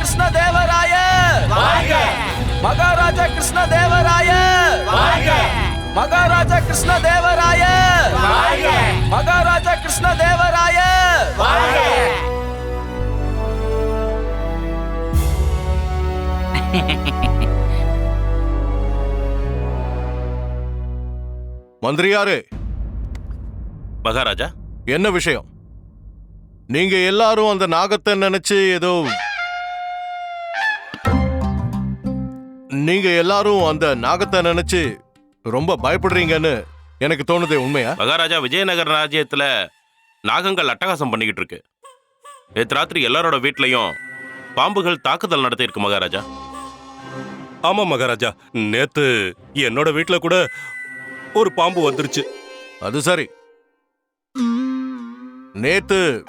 கிருஷ்ணதேவராய! மகாராஜா கிருஷ்ணதேவராய! மகாராஜா கிருஷ்ணதேவராய! மகாராஜா கிருஷ்ணதேவராய! மந்திரியாரே. மகாராஜா. என்ன விஷயம்? நீங்க எல்லாரும் அந்த நாகத்தை நினைச்சு ஏதோ நீங்க எல்லாரும் அந்த நாகத்தை நினைச்சு ரொம்ப பயப்படுறீங்கன்னு எனக்கு தோணுதே உண்மையா? மகாராஜா விஜயநகர ராஜ்யத்துல நாகங்கள் அட்டகாசம் பண்ணிக்கிட்டு இருக்கு. நேற்று ராத்திரி எல்லாரோட வீட்லயும் பாம்புகள் தாக்குதல் நடத்தியிருக்கு மகாராஜா. ஆமா மகாராஜா நேத்து என்னோட வீட்ல கூட ஒரு பாம்பு வந்துருச்சு. அது சரி. நேத்து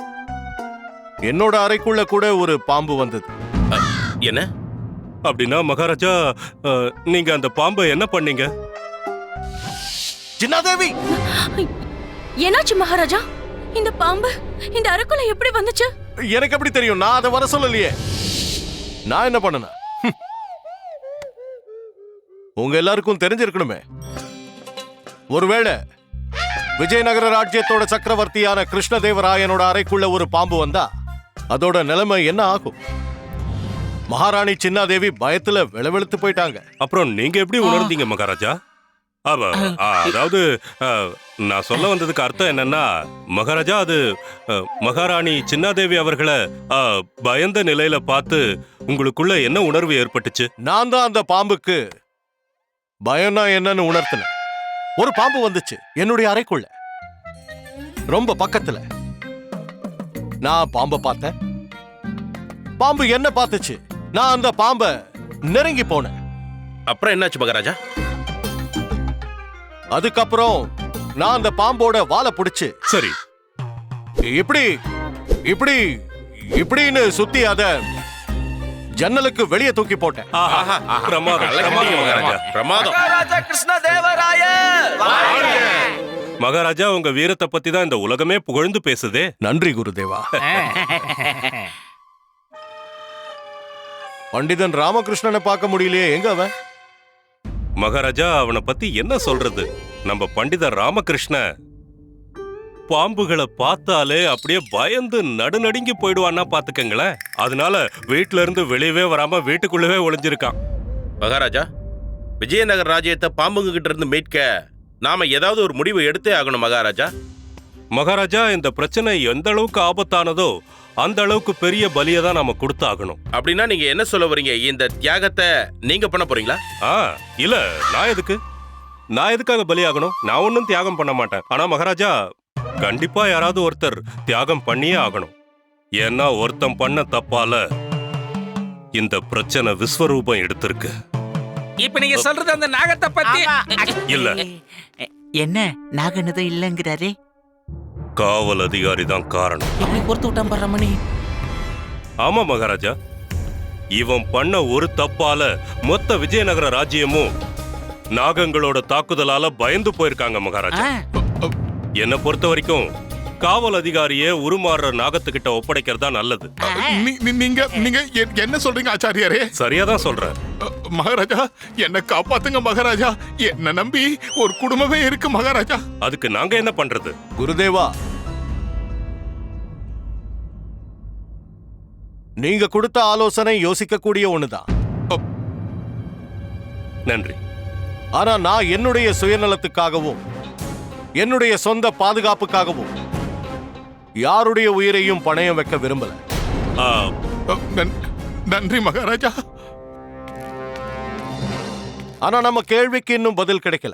என்னோட அறைக்குள்ள கூட ஒரு பாம்பு வந்தது. என்ன? அப்படின்னா மகாராஜா நீங்க அந்த பாம்பை என்ன பண்ணீங்க? சின்னாதேவி! என்னாச்சு மகாராஜா? இந்த பாம்பு இந்த அறைக்குள்ள எப்படி வந்துச்சு? எனக்கு எப்படி தெரியும்? நான் அதை வர சொல்லலையே. நான் என்ன பண்ணன? உங்க எல்லாருக்கும் தெரிஞ்சிருக்கணுமே. ஒருவேளை விஜயநகர ராஜ்யத்தோட சக்கரவர்த்தியான கிருஷ்ணதேவராயனோட அறைக்குள்ள ஒரு பாம்பு வந்தா அதோட நிலைமை என்ன ஆகும்? மகாராணி சின்னாதேவி பயத்துல விளவெழுத்து போயிட்டாங்க. அப்புறம் நீங்க எப்படி உணர்ந்தீங்க மகாராஜா? அவ அதாவது நான் சொல்ல வந்ததுக்கு அர்த்தம் என்னன்னா மகாராஜா அது மகாராணி சின்னாதேவி அவர்களை பயந்த நிலையில பார்த்து உங்களுக்குள்ள என்ன உணர்வு ஏற்பட்டுச்சு? நான் தான் அந்த பாம்புக்கு பயம்னா என்னன்னு உணர்த்தினேன். ஒரு பாம்பு வந்துச்சு என்னுடைய அறைக்குள்ள. ரொம்ப பக்கத்துல. நான் பாம்பை பார்த்தேன். பாம்பு என்ன பார்த்துச்சு? நான் அந்த பாம்பை நெருங்கி போனேன். அப்புறம் என்னாச்சு மகாராஜா? அதுக்கப்புறம் நான் அந்த பாம்போட வாலை பிடிச்சு சரி. இப்படி இப்படி இப்படின்னு சுத்தி அத ஜன்னலுக்கு வெளியே தூக்கி போட்டேன். பிரமாதம் பிரமாதம். மகாராஜா. உங்க வீரத்தை பத்தி தான் இந்த உலகமே புகழ்ந்து பேசுதே. நன்றி குருதேவா. பண்டிதன் ராமகிருஷ்ணனை பார்க்க முடியலையே. எங்க அவன்? மகாராஜா அவனை பத்தி என்ன சொல்றது? நம்ம பண்டிதர் ராமகிருஷ்ண பாம்புகளை பார்த்தாலே அப்படியே பயந்து நடுநடுங்கி போயிடுவான்னா பாத்துக்கங்களேன் அதனால வீட்ல இருந்து வெளியவே வராம வீட்டுக்குள்ளவே ஒளிஞ்சிருக்கான். மகாராஜா விஜயநகர ராஜ்யத்தை பாம்புங்க கிட்ட இருந்து மீட்க நாம ஏதாவது ஒரு முடிவு எடுத்தே ஆகணும் மகாராஜா. மகாராஜா இந்த பிரச்சனை எந்த அளவுக்கு ஆபத்தானதோ அந்த அளவுக்கு பெரிய பலியை தான் நாம கொடுத்தாகணும் அப்படின்னா நீங்க என்ன சொல்ல வரீங்க இந்த தியாகத்தை நீங்க பண்ண போறீங்களா ஆ இல்ல நான் எதுக்கு நான் எதுக்காக பலியாகணும் நான் ஒன்றும் தியாகம் பண்ண மாட்டேன் ஆனா மகாராஜா கண்டிப்பா யாராவது ஒருத்தர் தியாகம் பண்ணியே ஆகணும் ஏன்னா ஒருத்தன் பண்ண தப்பால இந்த பிரச்சனை விஸ்வரூபம் எடுத்திருக்கு இப்ப நீங்க சொல்றது அந்த நாகத்தை பத்தி இல்ல என்ன நாகனதும் இல்லங்கிறாரே காவல் அதிகாரி தான் காரணம். எப்படி பொறுத்து விட்டான் பாரு ரமணி? ஆமா மகாராஜா. இவன் பண்ண ஒரு தப்பால மொத்த விஜயநகர ராஜ்யமும் நாகங்களோட தாக்குதலால பயந்து போயிருக்காங்க மகாராஜா. என்ன பொறுத்த வரைக்கும் காவல் அதிகாரியே உருமாறுற நாகத்துக்கிட்ட ஒப்படைக்கிறதா நல்லது. நீங்க நீங்க என்ன சொல்றீங்க ஆச்சாரியாரே? சரியா தான் சொல்றேன். மகாராஜா என்ன காப்பாத்துங்க மகாராஜா. என்ன நம்பி ஒரு குடும்பமே இருக்கு மகாராஜா. அதுக்கு நாங்க என்ன பண்றது? குருதேவா. நீங்க கொடுத்த ஆலோசனை யோசிக்கக்கூடிய ஒண்ணுதான். நன்றி. ஆனா நான் என்னுடைய சுயநலத்துக்காகவும் என்னுடைய சொந்த பாதுகாப்புக்காகவும் யாருடைய உயிரையும் பணயம் வைக்க விரும்பல. நன்றி மகாராஜா. ஆனா நம்ம கேள்விக்கு இன்னும் பதில் கிடைக்கல.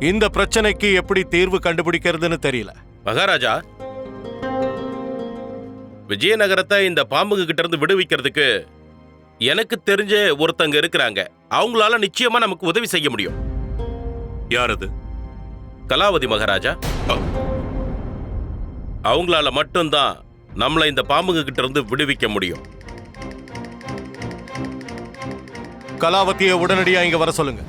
இந்த பிரச்சனைக்கு எப்படி தீர்வு கண்டுபிடிக்கிறதுன்னு தெரியல. மகாராஜா விஜயநகரத்தை இந்த பாம்புங்க கிட்ட இருந்து விடுவிக்கிறதுக்கு எனக்கு தெரிஞ்ச ஒருத்தங்க இருக்கிறாங்க. அவங்களால நிச்சயமா நமக்கு உதவி செய்ய முடியும். யார் அது? கலாவதி மகாராஜா. அவங்களால மட்டும்தான் நம்மளை இந்த பாம்புங்க கிட்ட இருந்து விடுவிக்க முடியும். கலாவதியை உடனடியா இங்க வர சொல்லுங்க.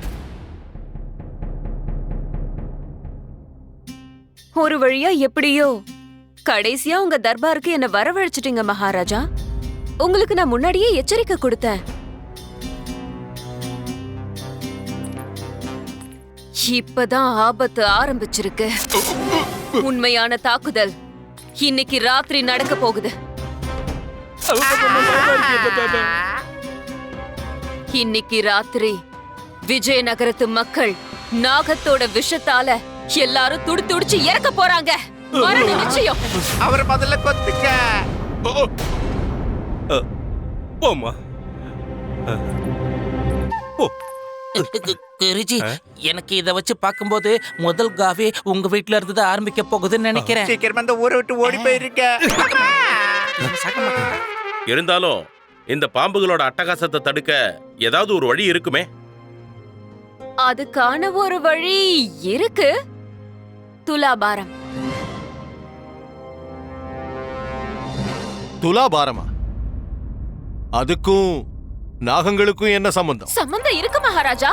ஒரு வழியா எப்படியோ? கடைசியா உங்க தர்பாருக்கு என்ன வரவழைச்சிட்டீங்க மகாராஜா. உங்களுக்கு நான் முன்னாடியே எச்சரிக்கை கொடுத்தேன். இப்பதான் ஆபத்து ஆரம்பிச்சிருக்கு. உண்மையான தாக்குதல். இன்னைக்கு ராத்திரி நடக்க போகுது. இன்னைக்கு ராத்திரி விஜயநகரத்து மக்கள் நாகத்தோட விஷத்தால எல்லாரும் துடி துடிச்சு இறக்க போறாங்க. மரண நிச்சயம். அவர் முதல்ல கொத்துக்க. போம்மா. போ குருஜி எனக்கு இத வச்சு பார்க்கும்போது முதல் காவே உங்க வீட்ல இருந்து தான் ஆரம்பிக்க போகுதுன்னு நினைக்கிறேன். சீக்கிரம் அந்த ஊரை விட்டு ஓடி போயிருக்க. இருந்தாலும் இந்த பாம்புகளோட அட்டகாசத்தை தடுக்க ஏதாவது ஒரு வழி இருக்குமே? அதுக்கான ஒரு வழி இருக்கு. துலாபாரம். துலாபாரமா? அதுக்கும் நாகங்களுக்கும் என்ன சம்பந்தம்? சம்பந்தம் இருக்கு மகாராஜா.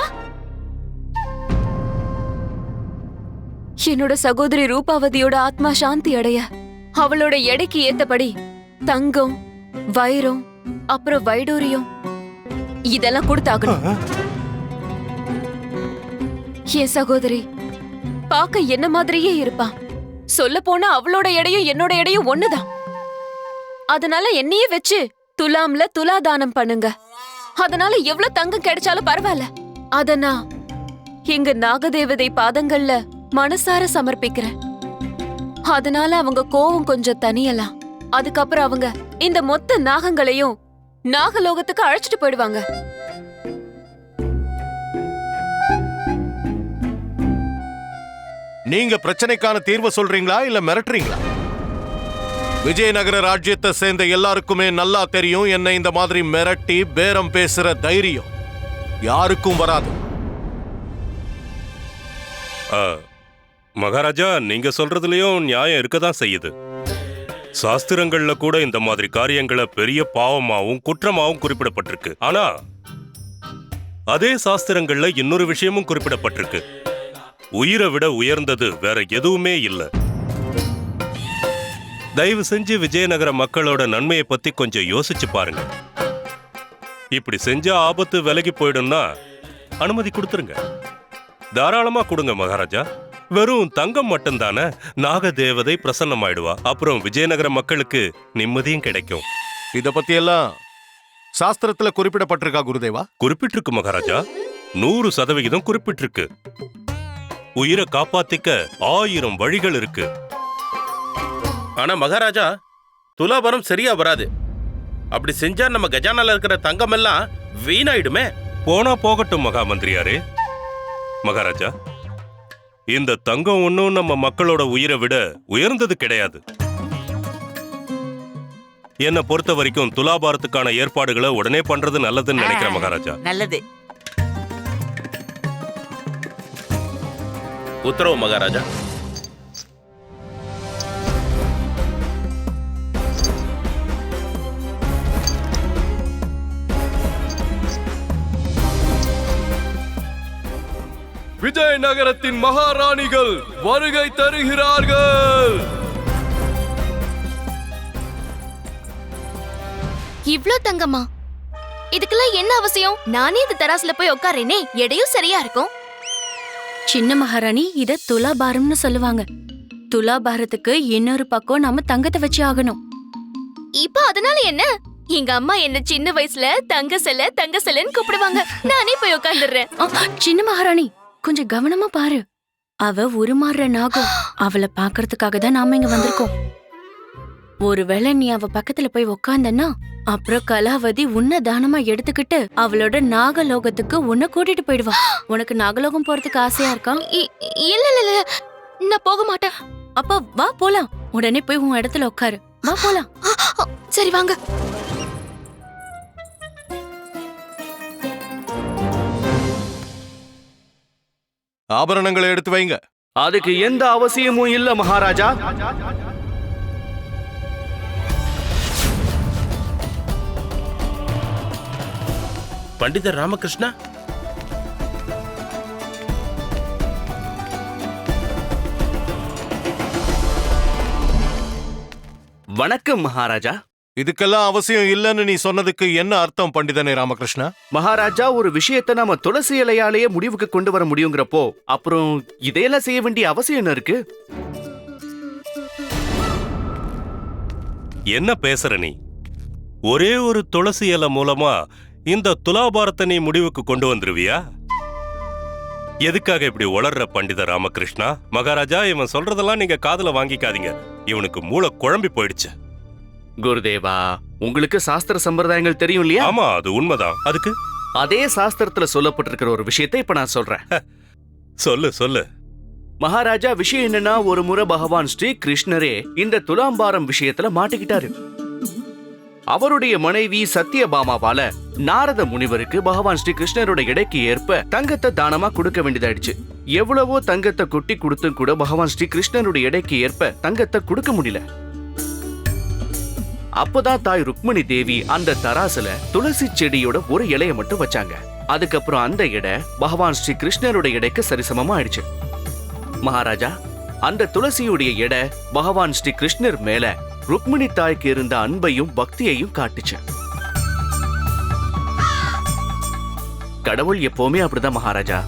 என்னோட சகோதரி ரூபாவதியோட ஆத்மா சாந்தி அடைய. அவளோட எடைக்கு ஏத்தபடி தங்கம் வைரம் அப்புறம் வைடூரியம். இதெல்லாம் கொடுத்தாகணும். என் சகோதரி பார்க்க என்ன மாதிரியே இருப்பா. சொல்ல போனா அவளோட எடையும் என்னோட எடையும் ஒண்ணுதான். அதனால என்னையே வச்சு துலாம்ல துலாதானம் பண்ணுங்க. அதனால எவ்வளவு தங்கம் கிடைச்சாலும் பரவாயில்ல. அத நான் எங்க நாகதேவதை பாதங்கள்ல மனசார சமர்ப்பிக்கிறேன். அதனால அவங்க கோவம் கொஞ்சம் தனியலாம் அதுக்கப்புறம் அவங்க இந்த மொத்த நாகங்களையும் நாகலோகத்துக்கு அழைச்சிட்டு போயிடுவாங்க. நீங்க பிரச்சனைக்கான தீர்வு சொல்றீங்களா இல்ல மிரட்டுறீங்களா? விஜயநகர ராஜ்யத்தை சேர்ந்த எல்லாருக்குமே நல்லா தெரியும் என்ன இந்த மாதிரி மிரட்டி பேரம் பேசுற தைரியம் யாருக்கும் வராது. ஆ, மகாராஜா நீங்க சொல்றதுலயும் நியாயம் இருக்க தான் செய்யுது. சாஸ்திரங்கள்ல கூட இந்த மாதிரி காரியங்களை பெரிய பாவமாவும் குற்றமாவும் குறிப்பிடப்பட்டிருக்கு. ஆனா அதே சாஸ்திரங்கள்ல இன்னொரு விஷயமும் குறிப்பிடப்பட்டிருக்கு. உயிரை விட உயர்ந்தது வேற எதுவுமே இல்லை. தயவு செஞ்சு விஜயநகர மக்களோட நன்மையை பத்தி கொஞ்சம் யோசிச்சு பாருங்க. இப்படி செஞ்சா ஆபத்து விலகி போயிடும்னா அனுமதி கொடுத்துருங்க. தாராளமா கொடுங்க மகாராஜா. வெறும் தங்கம் மட்டும்தானே? நாகதேவதை பிரசன்னமாயிடுவா. அப்புறம் விஜயநகர மக்களுக்கு நிம்மதியும் கிடைக்கும். இத பத்தி எல்லாம் சாஸ்திரத்துல குறிப்பிடப்பட்டிருக்கா குருதேவா? குறிப்பிட்டிருக்கு மகாராஜா. நூறு சதவிகிதம் குறிப்பிட்டிருக்கு. உயிரை காப்பாத்திக்க ஆயிரம் வழிகள் இருக்கு. ஆனா மகாராஜா துலாபாரம் சரியா வராது. அப்படி செஞ்சா நம்ம கஜானால இருக்கிற தங்கம் எல்லாம் வீணாயிடுமே. போனா போகட்டும் மகாமந்திரியாரே. மகாராஜா இந்த தங்கம் ஒன்றும் நம்ம மக்களோட உயிரை விட உயர்ந்தது கிடையாது. என்னை பொறுத்த வரைக்கும் துலாபாரத்துக்கான ஏற்பாடுகளை உடனே பண்றது நல்லதுன்னு நினைக்கிறேன் மகாராஜா. நல்லது. உத்தரவு மகாராஜா. விஜயநகரத்தின் மகாராணிகள் வருகை தருகிறார்கள். இவ்ளோ தங்கமா இதுக்கெல்லாம் என்ன அவசியம்? நானே இந்த தராசுல போய் உட்காரேனே எடையும் சரியா இருக்கும். சின்ன மகாராணி இத துலாபாரம்னு சொல்லுவாங்க. துலாபாரத்துக்கு இன்னொரு பக்கம் நாம தங்கத்தை வச்சு ஆகணும். இப்போ அதனால என்ன? எங்க அம்மா என்ன சின்ன வயசுல தங்க செல்ல தங்க செல்லன்னு கூப்பிடுவாங்க. நானே போய் உட்கார்ந்துடுறேன் ஆ, சின்ன மகாராணி கொஞ்சம் கவனமா பாரு. அவ உருமாறுற நாகம் அவளை பாக்குறதுக்காக தான் நாம இங்க வந்திருக்கோம். ஒருவேளை நீ அவ பக்கத்துல போய் உக்காந்தன்னா அப்புறம் கலாவதி உன்னை தானமா எடுத்துக்கிட்டு அவளோட நாகலோகத்துக்கு உன்னை கூட்டிட்டு போயிடுவா. உனக்கு நாகலோகம் போறதுக்கு ஆசையா இருக்கா? இல்ல இல்ல இல்ல. நான் போக மாட்டேன். அப்ப வா போலாம். உடனே போய் உன் இடத்துல உட்காரு வா போலாம். சரி வாங்க. ஆபரணங்களை எடுத்து வைங்க. அதுக்கு எந்த அவசியமும் இல்ல மகாராஜா. பண்டிதர் ராமகிருஷ்ணா? வணக்கம் மகாராஜா. இதுக்கெல்லாம் அவசியம் இல்லைன்னு நீ சொன்னதுக்கு என்ன அர்த்தம் பண்டிதனே ராமகிருஷ்ணா? மகாராஜா ஒரு விஷயத்தை நாம துளசி இலையாலேயே முடிவுக்கு கொண்டு வர முடியுங்கிறப்போ அப்புறம் இதையெல்லாம் செய்ய வேண்டிய அவசியம் என்ன இருக்கு? என்ன பேசுற நீ? ஒரே ஒரு துளசி இலை மூலமா இந்த துலாபாரத்தை நீ முடிவுக்கு கொண்டு வந்துருவியா? எதுக்காக இப்படி உளர்ற பண்டித ராமகிருஷ்ணா? மகாராஜா இவன் சொல்றதெல்லாம் நீங்க காதுல வாங்கிக்காதீங்க. இவனுக்கு மூளை குழம்பி போயிடுச்சு. குருதேவா உங்களுக்கு சாஸ்திர சம்பிரதாயங்கள் தெரியும் இல்லையா? ஆமா அது உண்மைதான். அதுக்கு? அதே சாஸ்திரத்துல சொல்லப்பட்டிருக்கிற ஒரு விஷயத்தை இப்ப நான் சொல்றேன். சொல்லு சொல்லு. மகாராஜா விஷயம் என்னன்னா ஒரு முறை பகவான் ஸ்ரீ கிருஷ்ணரே இந்த துலாம்பாரம் விஷயத்துல மாட்டிக்கிட்டாரு. அவருடைய மனைவி சத்யபாமாவால நாரத முனிவருக்கு பகவான் ஸ்ரீ கிருஷ்ணரோட எடைக்கு ஏற்ப தங்கத்தை தானமா கொடுக்க வேண்டியதாயிடுச்சு. எவ்வளவோ தங்கத்தை கொட்டி கொடுத்தும் கூட பகவான் ஸ்ரீ கிருஷ்ணருடைய எடைக்கு ஏற்ப தங்கத்தை கொடுக்க முடியல. அப்பதான் தாய் ருக்மணி தேவி அந்த தராசுல துளசி செடியோட ஒரு இலைய மட்டும் வச்சாங்க. அதுக்கப்புறம் அந்த இடை பகவான் ஸ்ரீ கிருஷ்ணரோட எடைக்கு சரிசமமா ஆயிடுச்சு. மகாராஜா அந்த துளசியுடைய எடை பகவான் ஸ்ரீ கிருஷ்ணர் மேல ருக்மிணி தாய்க்கு இருந்த அன்பையும் பக்தியையும் காட்டுச்சு. கடவுள் எப்பவுமே அப்படிதான் மகாராஜா.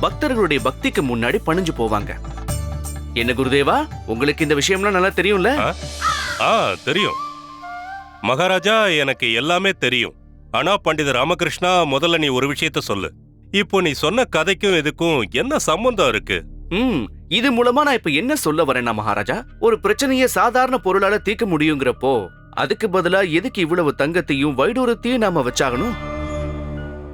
பக்தர்களுடைய பக்திக்கு முன்னாடி பணிஞ்சு போவாங்க. என்ன குருதேவா உங்களுக்கு இந்த விஷயம்லாம் நல்லா தெரியும்ல? தெரியும். மகாராஜா எனக்கு எல்லாமே தெரியும். ஆனா பண்டித ராமகிருஷ்ணா முதல்ல நீ ஒரு விஷயத்த சொல்லு. இப்போ நீ சொன்ன கதைக்கும் இதுக்கும் என்ன சம்பந்தம் இருக்கு? ம் இது மூலமா நான் இப்ப என்ன சொல்ல வரேன்னா மகாராஜா? ஒரு பிரச்சனையை சாதாரண பொருளால தீர்க்க முடியுங்கிறப்போ அதுக்கு பதிலா எதுக்கு இவ்வளவு தங்கத்தையும் வைடூரத்தையும் நாம வச்சாகணும்?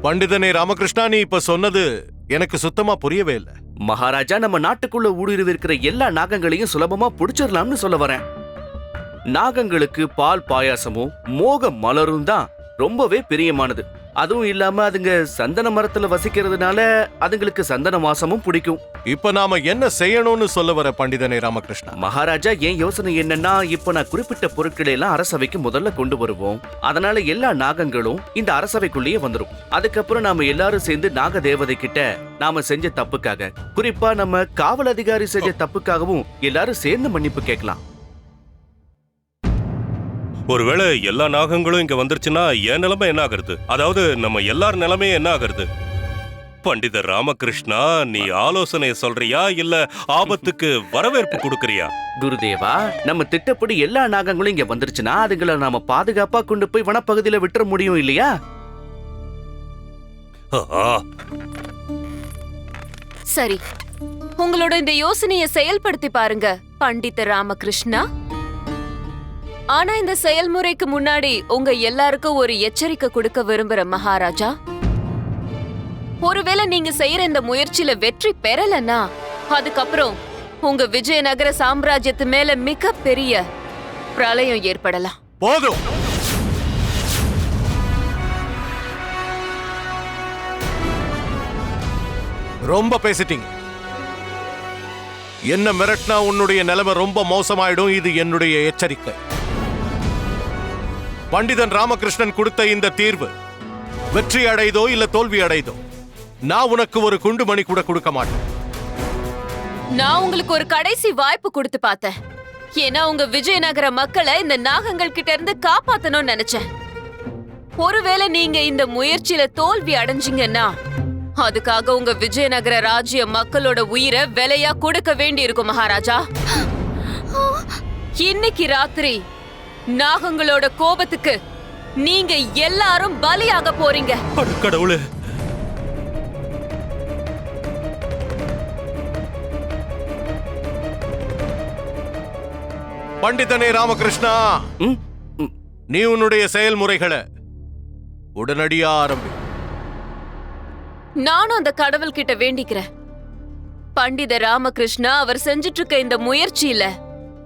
பண்டிதனே ராமகிருஷ்ணா நீ இப்ப சொன்னது எனக்கு சுத்தமா புரியவே இல்லை. மகாராஜா நம்ம நாட்டுக்குள்ள ஊடுருவி இருக்கிற எல்லா நாகங்களையும் சுலபமா புடிச்சிடலாம்னு சொல்ல வரேன். நாகங்களுக்கு பால் பாயாசமும் மோக மலரும் தான் ரொம்பவே பிரியமானது. அதுவும் இல்லாம அதுங்க சந்தன மரத்துல வசிக்கிறதுனால அதுங்களுக்கு சந்தன வாசமும் பிடிக்கும். இப்ப நாம என்ன செய்யணும்னு சொல்ல வர பண்டிதனே ராமகிருஷ்ணா? மகாராஜா என் யோசனை என்னன்னா இப்ப நான் குறிப்பிட்ட பொருட்களை எல்லாம் அரசவைக்கு முதல்ல கொண்டு வருவோம். அதனால எல்லா நாகங்களும் இந்த அரசவைக்குள்ளேயே வந்துரும். அதுக்கப்புறம் நாம எல்லாரும் சேர்ந்து நாக தேவதை கிட்ட நாம செஞ்ச தப்புக்காக குறிப்பா நம்ம காவல் அதிகாரி செஞ்ச தப்புக்காகவும் எல்லாரும் சேர்ந்து மன்னிப்பு கேட்கலாம். ஒருவேளை எல்லா நாகங்களும் இங்க வந்துருச்சுன்னா என் நிலைமை என்ன ஆகுறது? அதாவது நம்ம எல்லார் நிலைமையும் என்ன ஆகுறது? பண்டிதர் ராமகிருஷ்ணா நீ ஆலோசனை சொல்றியா இல்ல ஆபத்துக்கு வரவேற்பு கொடுக்கறியா? குருதேவா நம்ம திட்டப்படி எல்லா நாகங்களும் இங்க வந்துருச்சுன்னா அதுங்களை நாம பாதுகாப்பா கொண்டு போய் வனப்பகுதியில விட்டுற முடியும் இல்லையா? சரி. உங்களோட இந்த யோசனையை செயல்படுத்தி பாருங்க பண்டித ராமகிருஷ்ணா. ஆனா இந்த செயல்முறைக்கு முன்னாடி உங்க எல்லாருக்கும் ஒரு எச்சரிக்கை கொடுக்க விரும்புற மகாராஜா? ஒருவேளை நீங்க செய்யற இந்த முயற்சியில வெற்றி பெறலன்னா அதுக்கப்புறம் உங்க விஜயநகர சாம்ராஜ்யத்து மேல மிக பெரிய பிரளயம் ஏற்படலாம். போதும். ரொம்ப பேசிட்டீங்க. என்ன மிரட்டினா உன்னுடைய நிலைமை ரொம்ப மோசமாயிடும் இது என்னுடைய எச்சரிக்கை. பண்டிதன் ராமகிருஷ்ணன் கொடுத்த இந்த தீர்வு வெற்றி அடைதோ இல்ல தோல்வி அடைதோ நான் உனக்கு ஒரு குண்டுமணி கூட கொடுக்க மாட்டேன். நான் உங்களுக்கு ஒரு கடைசி வாய்ப்பு கொடுத்து பார்த்தேன். ஏன்னா உங்க விஜயநகர மக்களை இந்த நாகங்கள் கிட்ட இருந்து காப்பாத்தணும்னு நினைச்சேன். ஒருவேளை நீங்க இந்த முயற்சியில தோல்வி அடைஞ்சீங்கன்னா அதுக்காக உங்க விஜயநகர ராஜ்ய மக்களோட உயிரை விலையா கொடுக்க வேண்டி இருக்கும் மகாராஜா. இன்னைக்கு ராத்திரி நாகங்களோட கோபத்துக்கு நீங்க எல்லாரும் பலியாக போறீங்க. அட கடவுளே பண்டிதனே ராமகிருஷ்ணா. நீ உன்னுடைய செயல்முறைகளை உடனடியா ஆரம்பி. நானும் அந்த கடவுள் கிட்ட வேண்டிக்கிறேன். பண்டித ராமகிருஷ்ணா அவர் செஞ்சிட்டு இருக்க இந்த முயற்சியில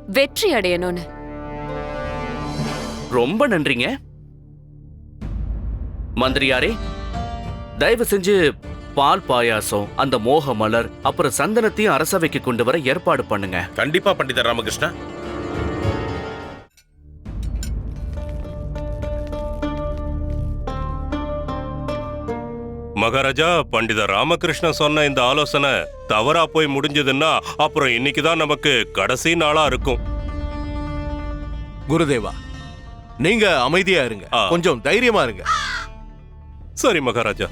வெற்றி அடையணும்னு. ரொம்ப நன்றிங்க. மந்திரியாரே தயவு செஞ்சு பால் பாயாசம் அந்த மோக மலர் அப்புறம் சந்தனத்தையும் அரசவைக்கு கொண்டு வர ஏற்பாடு பண்ணுங்க. கண்டிப்பா பண்டிதர் ராமகிருஷ்ணா. மகாராஜா பண்டித ராமகிருஷ்ண சொன்ன இந்த ஆலோசனை தவறா போய் முடிஞ்சதுன்னா அப்புறம் இன்னைக்கு தான் நமக்கு கடைசி நாளா இருக்கும். குருதேவா நீங்க அமைதியா இருங்க. ஆ. கொஞ்சம் தைரியமா இருங்க. சரி மகாராஜா.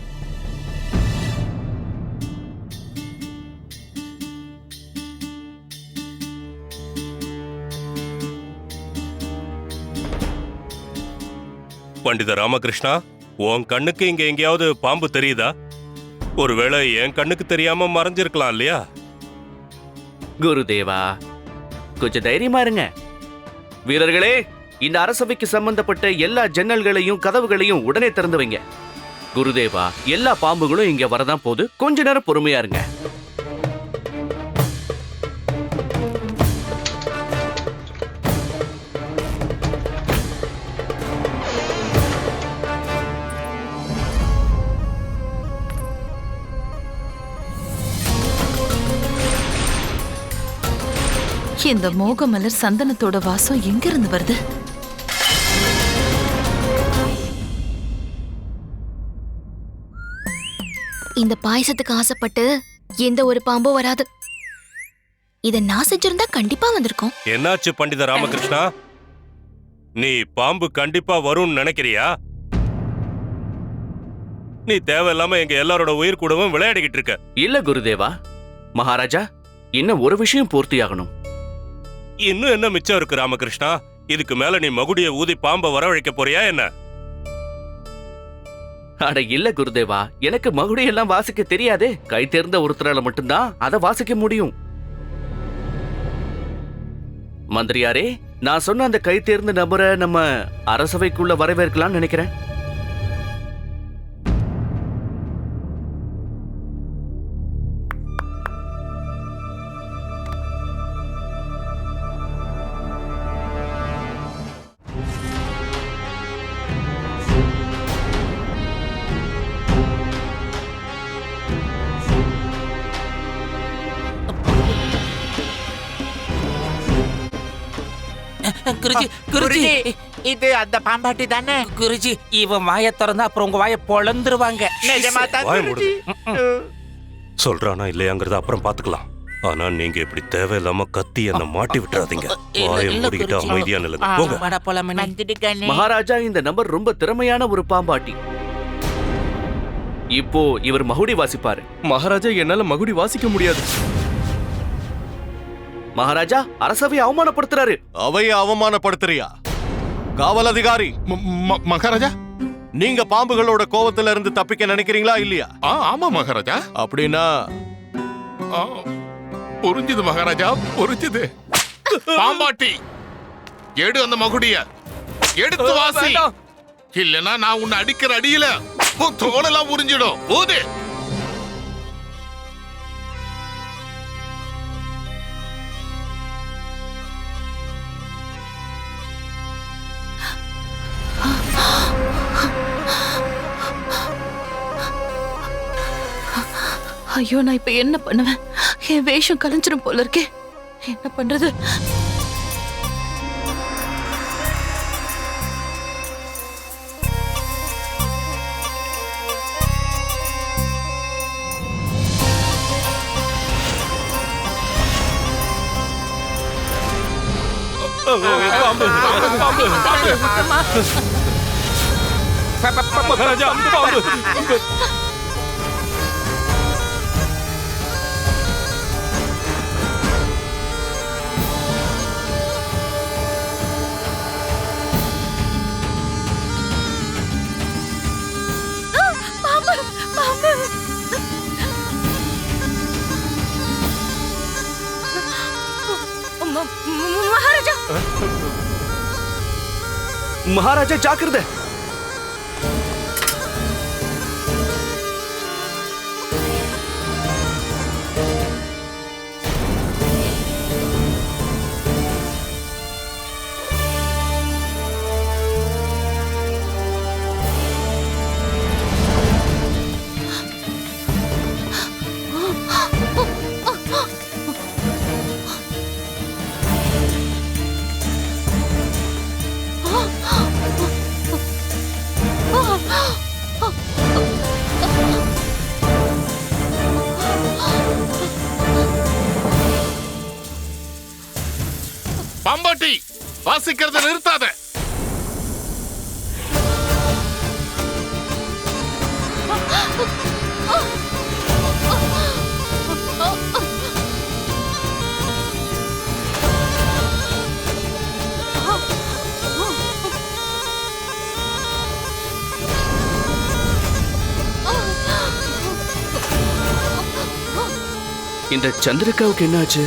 பண்டித ராமகிருஷ்ணா உன் கண்ணுக்கு இங்க எங்கேயாவது பாம்பு தெரியுதா? ஒருவேளை என் கண்ணுக்கு தெரியாம மறைஞ்சிருக்கலாம் இல்லையா? குருதேவா கொஞ்சம் தைரியமா இருங்க. வீரர்களே இந்த அரசவைக்கு சம்பந்தப்பட்ட எல்லா ஜன்னல்களையும் கதவுகளையும் உடனே திறந்து வைங்க. குருதேவா எல்லா பாம்புகளும் இங்க வரதான் போது கொஞ்ச நேரம் பொறுமையா இருங்க. இந்த மோகமலர் சந்தனத்தோட வாசம் எங்க இருந்து வருது? இந்த பாயசத்துக்கு ஆசைப்பட்டு எந்த ஒரு பாம்பும் வராது. இத நான் செஞ்சிருந்தா கண்டிப்பா வந்திருக்கும். என்னாச்சு பண்டித ராமகிருஷ்ணா? நீ பாம்பு கண்டிப்பா வரும்னு நினைக்கிறியா? நீ தேவையில்லாம எங்க எல்லாரோட உயிர் கூடவும் விளையாடிக்கிட்டு இருக்க. இல்ல குருதேவா. மகாராஜா இன்னும் ஒரு விஷயம் பூர்த்தியாகணும். இன்னும் என்ன மிச்சம் இருக்கு ராமகிருஷ்ணா? இதுக்கு மேல நீ மகுடிய ஊதி பாம்பை வரவழைக்க போறியா என்ன? அட இல்ல குருதேவா எனக்கு மகுடி எல்லாம் வாசிக்க தெரியாதே. கை தேர்ந்த ஒருத்தரால மட்டும்தான் அதை வாசிக்க முடியும். மந்திரியாரே நான் சொன்ன அந்த கை தேர்ந்த நபரை நம்ம அரசவைக்குள்ள வரவேற்கலாம்னு நினைக்கிறேன். குருஜி குருஜி இது அந்த பாம்பாட்டி தானே குருஜி இவன் வாயை திறந்தா அப்புறம் உங்க வாயை பொழந்துருவாங்க நிஜமா தான் வாய குருஜி. சொல்றானா இல்லையாங்கிறத அப்புறம் பாத்துக்கலாம் ஆனா நீங்க இப்படி தேவையில்லாம கத்தி என்ன மாட்டி விட்டுறாதீங்க வாயை மூடிக்கிட்டு. அமைதியா நில்லுங்க. போங்க வாடா. மகாராஜா இந்த நபர் ரொம்ப திறமையான ஒரு பாம்பாட்டி இப்போ இவர் மகுடி வாசிப்பாரு மகாராஜா என்னால மகுடி வாசிக்க முடியாது மகாராஜா அரசவை அவமானப்படுத்துறாரு. அவைய அவமானப்படுத்துறியா? காவல் அதிகாரி. மகாராஜா? நீங்க பாம்புகளோட கோவத்துல இருந்து தப்பிக்க நினைக்கிறீங்களா இல்லையா? ஆ ஆமா மகாராஜா. அப்படின்னா? புரிஞ்சுது மகாராஜா புரிஞ்சுது. பாம்பாட்டி எடு அந்த மகுடிய. எடுத்து வாசி. இல்லனா நான் உன்னை அடிக்கிற அடியில உன் தோலெல்லாம் உறிஞ்சிடும். ஊது ஐயோ நான் இப்ப என்ன பண்ணுவேன்? என் வேஷம் கலைஞ்சிரும் போல இருக்கே. என்ன பண்றது? பாம்பு பாம்பு பாம்பு மகாராஜா ஜாக்கிரதை பாம்பாட்டி வாசிக்கிறத நிறுத்தாத. இந்த சந்திரிகாவுக்கு என்னாச்சு?